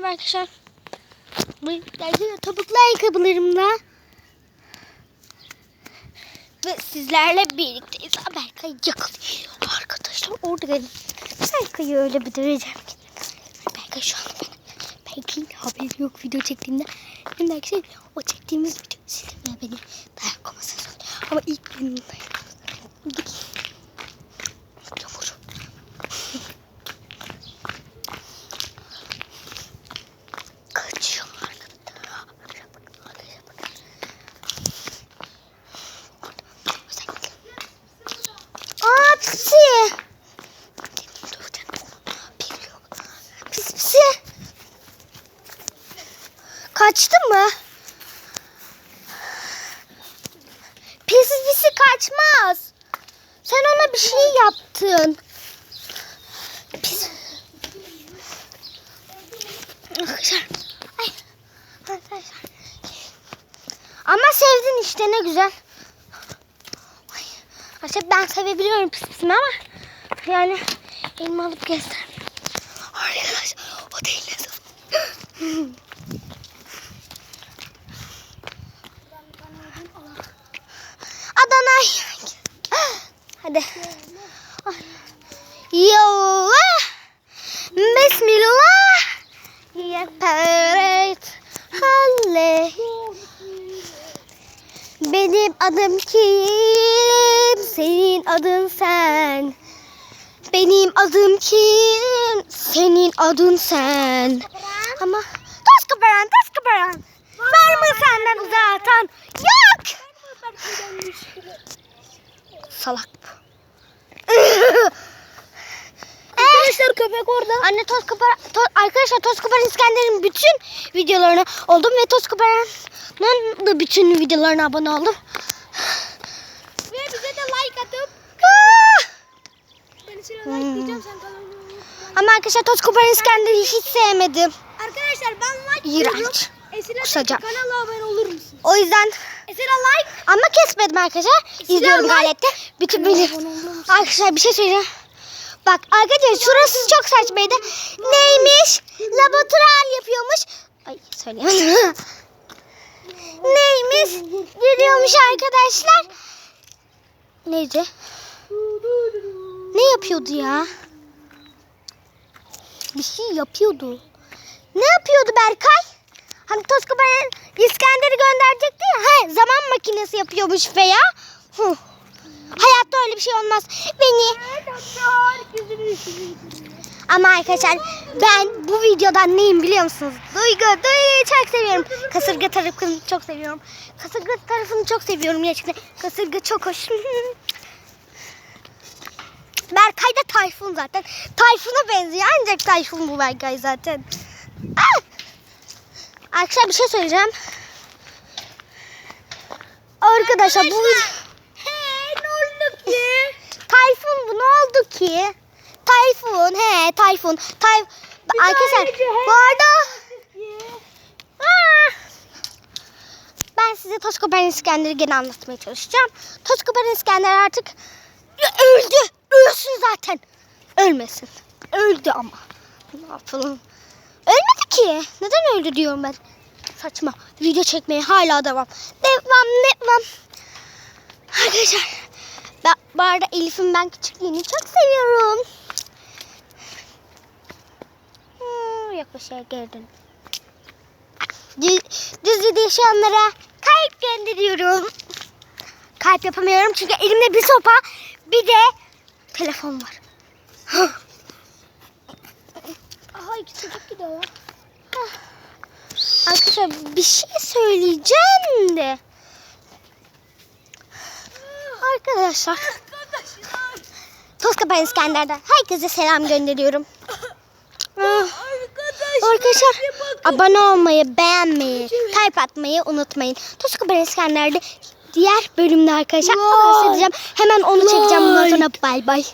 merhaba arkadaşlar. Sizlerle topuklu ayakkabılarımla ve sizlerle birlikteyiz. Berkay yakalıyor arkadaşlar. Orada gelin. Berkay'ı öyle bir döveceğim ki. Berkay şu an ben. Berkay'ın haberi yok video çektiğimde. Şimdi arkadaşlar o çektiğimiz video silinmiyor beni. Dayak komasın. Ama ilk günümde. Yavrum. Kaçıyor Aa pisi. Pis pisi. Kaçtı mı? Pis kaçmaz. Sen ona bir şey yaptın. Pis. Ama sevdin işte ne güzel. Arkadaşlar ben sevebiliyorum pis pisimi ama yani elimi alıp göstermiyorum. Arkadaşlar o değil Adana. Hadi. Yallah. Bismillah. Yaparet. Halle. Benim adım kim? Senin adın sen. Benim adım kim? Senin adın sen. Ama toz kaparan, toz kaparan. Var mı senden uzaktan? Yok. Salak bu. Arkadaşlar köpek orada. Anne toz kapar to- arkadaşlar toz kaparan İskender'in bütün videolarına oldum ve toz kaparan'ın da bütün videolarına abone oldum. Ve bize de like atıp Ah! ben Hmm. like diyeceğim sen kanalına Ama arkadaşlar toz kaparan İskender'i hiç sevmedim. Arkadaşlar ben like. İğrenç. Esra kanala abone olur musun? O yüzden Esra like. ama kesmedim arkadaşlar. İzliyorum like. gayet de. Bütün musun? Arkadaşlar bir şey söyleyeceğim. Bak arkadaşlar şurası çok saçmaydı. Neymiş? Laboratuvar yapıyormuş. Ay söyleyemedim. Neymiş? Yürüyormuş arkadaşlar. Neydi? Ne yapıyordu ya? Bir şey yapıyordu. Ne yapıyordu Berkay? Hani Toskabar'ın İskender'i gönderecekti ya. He, zaman makinesi yapıyormuş veya. Huh. Hayatta öyle bir şey olmaz. Beni ama arkadaşlar ben bu videodan neyim biliyor musunuz? Duygu, Duygu'yu çok seviyorum. Kasırga tarafını çok seviyorum. Kasırga tarafını çok seviyorum gerçekten. Kasırga çok hoş. Berkay da Tayfun zaten. Tayfun'a benziyor ancak Tayfun bu Berkay zaten. Ah! Arkadaşlar bir şey söyleyeceğim. Arkadaşlar bu Hey ne oldu ki? Tayfun bu ne oldu ki? Tayfun he Tayfun. Tay Arkadaşlar he- bu arada Aa! ben size Toskoper İskender'i gene anlatmaya çalışacağım. Toskoper İskender artık öldü. Ölsün zaten. Ölmesin. Öldü ama. Ne yapalım? Ki. Neden öldü diyorum ben. Saçma. Video çekmeye hala devam. Devam devam. Arkadaşlar. Ben, bu arada Elif'in ben küçüklüğünü çok seviyorum. Hmm, şey gördüm. Düz, düz yaşayanlara kalp gönderiyorum. Kalp yapamıyorum çünkü elimde bir sopa bir de telefon var. Aha iki çocuk gidiyor. Arkadaşlar bir şey söyleyeceğim de. Arkadaşlar Toskapan İskender'den herkese selam gönderiyorum. Arkadaşlar abone olmayı, beğenmeyi, kalp atmayı unutmayın. Toskapan İskender'de diğer bölümde arkadaşlar bahsedeceğim. Hemen onu çekeceğim bundan sonra bay bay.